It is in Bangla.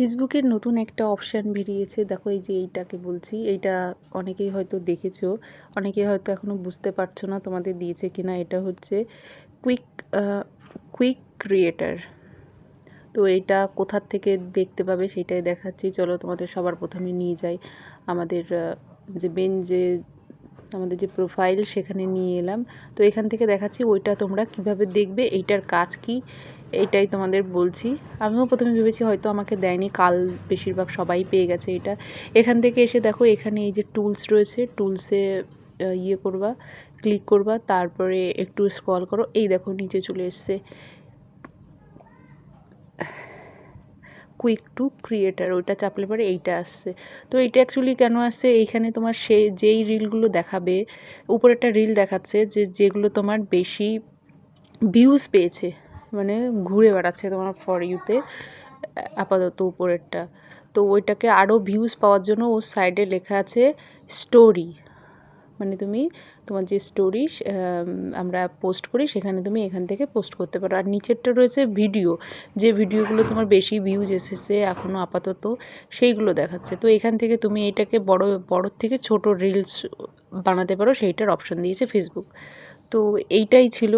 ফেসবুকের নতুন একটা অপশান বেরিয়েছে। দেখো এই যে এইটাকে বলছি, এইটা অনেকেই হয়তো দেখেছ, অনেকেই হয়তো এখনও বুঝতে পারছ না তোমাদের দিয়েছে কিনা। এটা হচ্ছে কুইক কুইক ক্রিয়েটার তো এটা কোথার থেকে দেখতে পাবে সেটাই দেখাচ্ছি। চলো তোমাদের সবার প্রথমে নিয়ে যাই। আমাদের যে মেন যে আমাদের যে প্রোফাইল সেখানে নিয়ে এলাম। তো এখান থেকে দেখাচ্ছি ওইটা তোমরা কীভাবে দেখবে, এইটার কাজ কি, এইটাই তোমাদের বলছি। আমিও প্রথমে ভেবেছি হয়তো আমাকে দেয়নি, কাল বেশিরভাগ সবাই পেয়ে গেছে এটা। এখান থেকে এসে দেখো, এখানে এই যে টুলস রয়েছে টুলসে ইয়ে করবা ক্লিক করবা, তারপরে একটু স্ক্রল করো, এই দেখো নিচে চলে এসছে। কুইক টু ক্রিয়েটার ওইটা চাপলে পরে এইটা আসছে। তো এইটা অ্যাকচুয়ালি কেন আসছে? এইখানে তোমার সে, যেই রিলগুলো দেখাবে, উপরে একটা রিল দেখাচ্ছে যে, যেগুলো তোমার বেশি ভিউজ পেয়েছে মানে ঘুরে বেড়াচ্ছে তোমার ফর ইউতে আপাতত উপরেরটা। তো ওইটাকে আরও ভিউজ পাওয়ার জন্য ওর সাইডে লেখা আছে স্টোরি মানে তুমি তোমার যে স্টোরি আমরা পোস্ট করি, সেখানে তুমি এখান থেকে পোস্ট করতে পারো। আর নিচেরটা রয়েছে ভিডিও যে ভিডিওগুলো তোমার বেশি ভিউজ এসেছে এখনও আপাতত, সেইগুলো দেখাচ্ছে। তো এখান থেকে তুমি এটাকে বড় বড়োর থেকে ছোট রিলস বানাতে পারো, সেইটার অপশন দিয়েছে ফেসবুক তো এইটাই ছিল